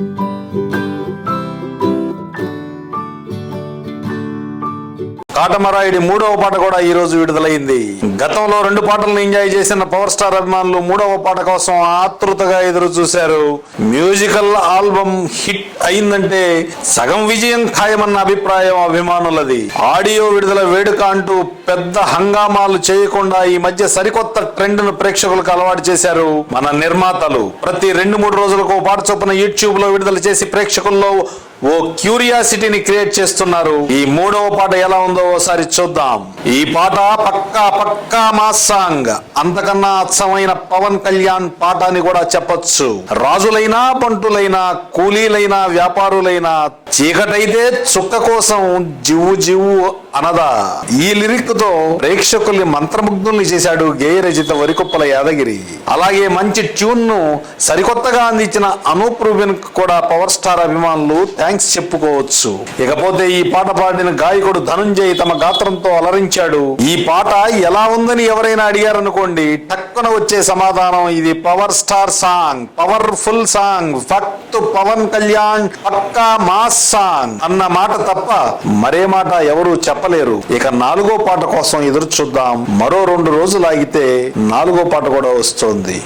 Thank you. కాటమరాయుడి మూడవ పాట కూడా ఈ రోజు విడుదలైంది. గతంలో రెండు పాటలను ఎంజాయ్ చేసిన పవర్ స్టార్ అభిమానులు మూడవ పాట కోసం ఆతృతగా ఎదురు చూశారు. మ్యూజికల్ ఆల్బమ్ హిట్ అయిందంటే సగం విజయం ఖాయమన్న అభిప్రాయం అభిమానులది. ఆడియో విడుదల వేడుక అంటూ పెద్ద హంగామాలు చేయకుండా ఈ మధ్య సరికొత్త ట్రెండ్ను ప్రేక్షకులకు అలవాటు చేశారు మన నిర్మాతలు. ప్రతి రెండు మూడు రోజులకు పాట చొప్పున యూట్యూబ్లో విడుదల చేసి ప్రేక్షకుల్లో ఓ క్యూరియాసిటీని క్రియేట్ చేస్తున్నారు. ఈ మూడవ పాట ఎలా ఉందో ఓసారి చూద్దాం. ఈ పాట పక్కా పక్కా మాస్ సాంగ్. అంతకన్నా అచ్చమైన పవన్ కళ్యాణ్ పాట అని కూడా చెప్పొచ్చు. రాజులైనా పంటులైనా కూలీలైనా వ్యాపారులైనా చీకటైతే చుక్క కోసం జివ్వు జివ్వు అనదా. ఈ లిరిక్తో ప్రేక్షకుల్ని మంత్రముగ్ధుల్ని చేశాడు గేయ రచిత వరికొప్పల యాదగిరి. అలాగే మంచి ట్యూన్ను సరికొత్తగా అందించిన అనూప్ రూబిన్ కూడా పవర్ స్టార్ అభిమానులు థ్యాంక్స్ చెప్పుకోవచ్చు. ఇకపోతే ఈ పాట పాడిన గాయకుడు ధనుంజయ్ తమ గాత్రంతో అలరించాడు. ఈ పాట ఎలా ఉందని ఎవరైనా అడిగారనుకోండి టక్కున వచ్చే సమాధానం ఇది power star song powerful song ఫక్త్ Pawan Kalyan పక్కా మాస్ సాంగ్ అన్న మాట తప్ప మరే మాట ఎవరు చెప్పలేరు. ఇక నాలుగో పాట కోసం ఎదురు చూద్దాం. మరో రెండు రోజులు ఆగితే నాలుగో పాట కూడా వస్తోంది.